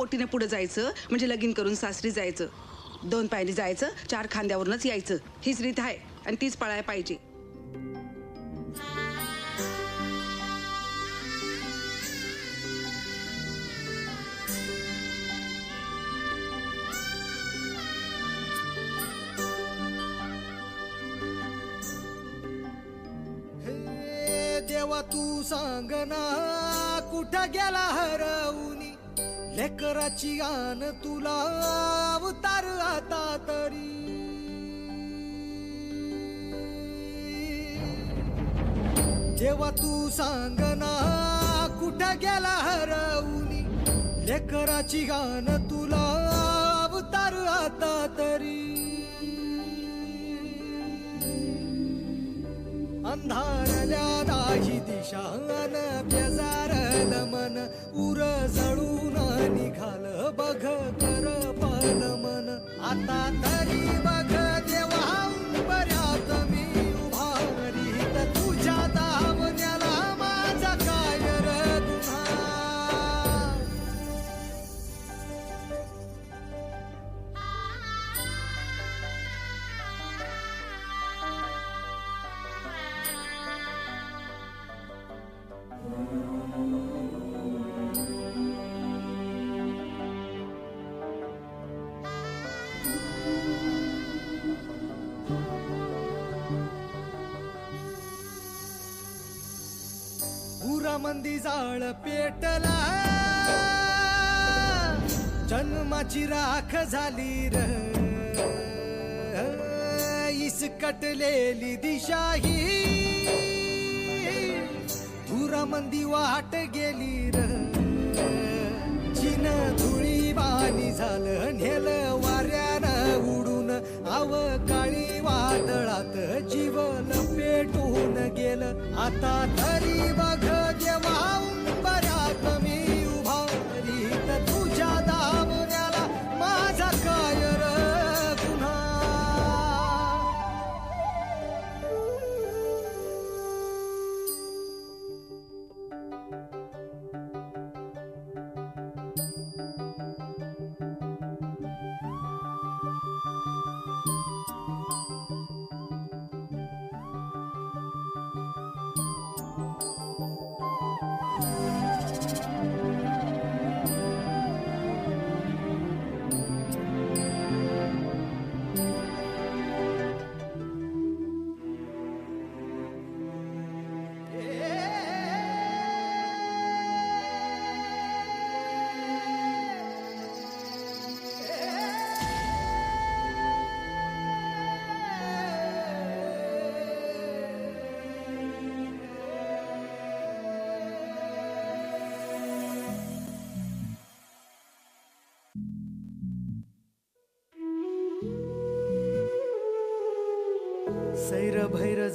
पोटीने पुढे जायचं म्हणजे लगीन करून सासरी जायचं. दोन पायरी जायचं चार खांद्यावरूनच यायचं. हीच रीत आहे आणि तीच पळायला पाहिजे. देवा तू सांग ना कुठं गेला हरवूनी? लेकराची आन तुला अवतार आता तरी. जेव्हा तू सांग ना कुठं गेला हरवूनी लेकराची गाण तुला अवतार आता तरी. अंधारल्या दाही दिशान बेजार मन उर जळून निघाल बघ कर पाल मन. आता तरी मंदी जाळ पेटला. जन्माची राख झाली र. इसकटलेली दिशा ही धुरामंदी वाट गेली र. चिन धुळी बाणी झालं नेलं वाऱ्यानं उडून अवकाळी वादळात जीवन पेटून गेलं. आता तरी बघ जेव्हा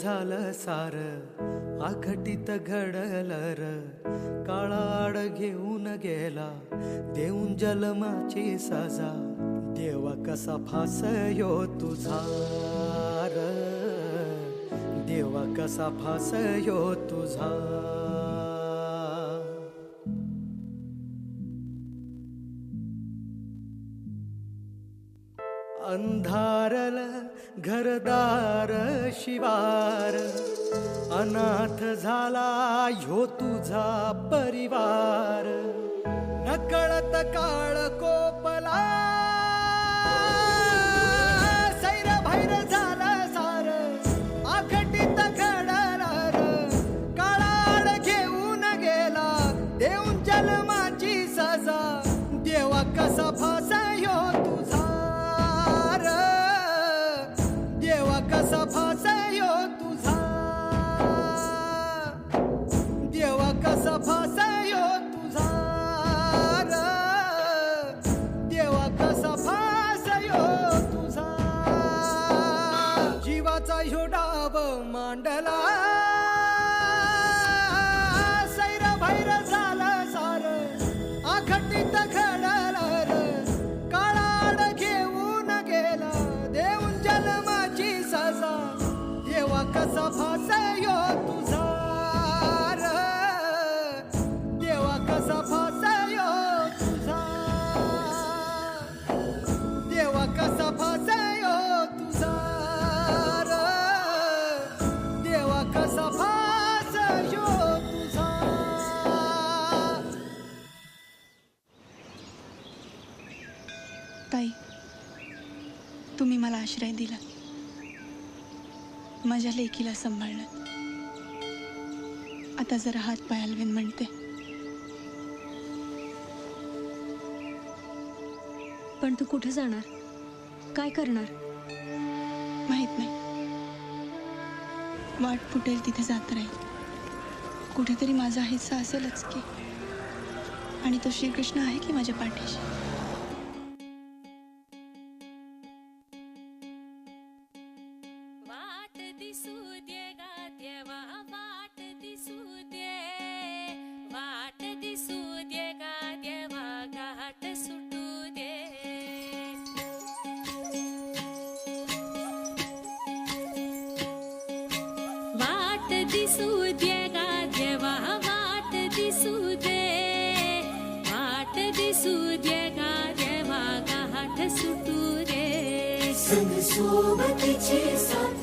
झालं सार आखटीत घडलं र काळाड घेऊन गेला देऊन जलमाची सजा. देवा कसा फास यो तुझा र? देवा कसा फास यो तुझा अंधारल घरदार शिवार अनाथ झाला ह्यो तुझा परिवार. नकळत काळ कोपला ताई तुम्ही मला आश्रय दिला. माझ्या लेकीला सांभाळलं. आता जरा हात पाय हलवेन म्हणते. पण तू कुठे जाणार? काय करणार? माहीत नाही. वाट फुटेल तिथे जात राहील. कुठेतरी माझा हिस्सा असेलच की. आणि तो श्रीकृष्ण आहे की माझ्या पाठीशी? वाट दिसू वाट दिसू दे गा देवा वाट दिसू दे। वाट दिसू दे गा देवा घाट सुटू दे। सोबतीची साथ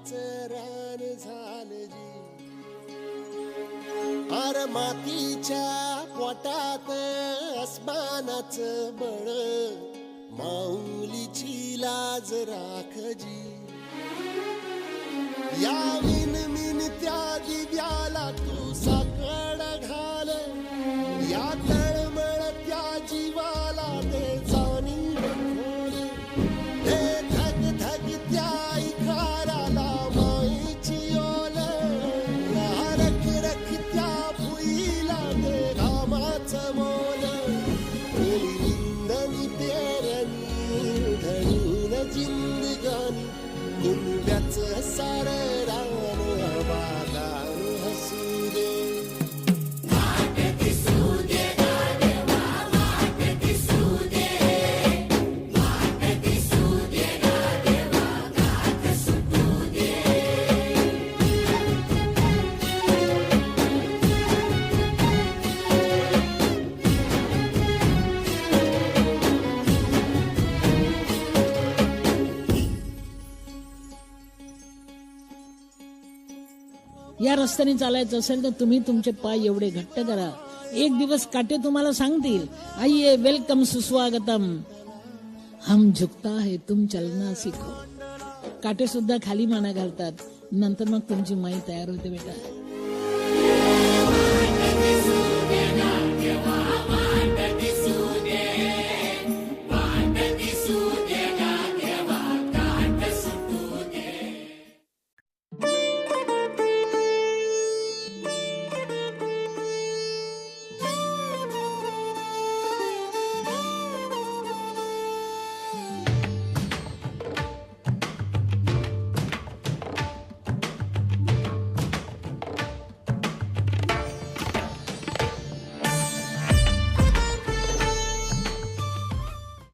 वसाडाचं रान झालं जी. आर मातीच्या पोटात अस्मानाचं बळ. माऊलीची लाज राखजी या विन मिन त्या दिव्याला तू सा या रस्त्याने चालायचं असेल तर तुम्ही तुमचे पाय एवढे घट्ट करा. एक दिवस काटे तुम्हाला सांगतील आइये वेलकम सुस्वागतम. हम झुकता है तुम चलना सिखो. काटे सुद्धा खाली माना घालतात. नंतर मग तुमची माई तयार होते बेटा.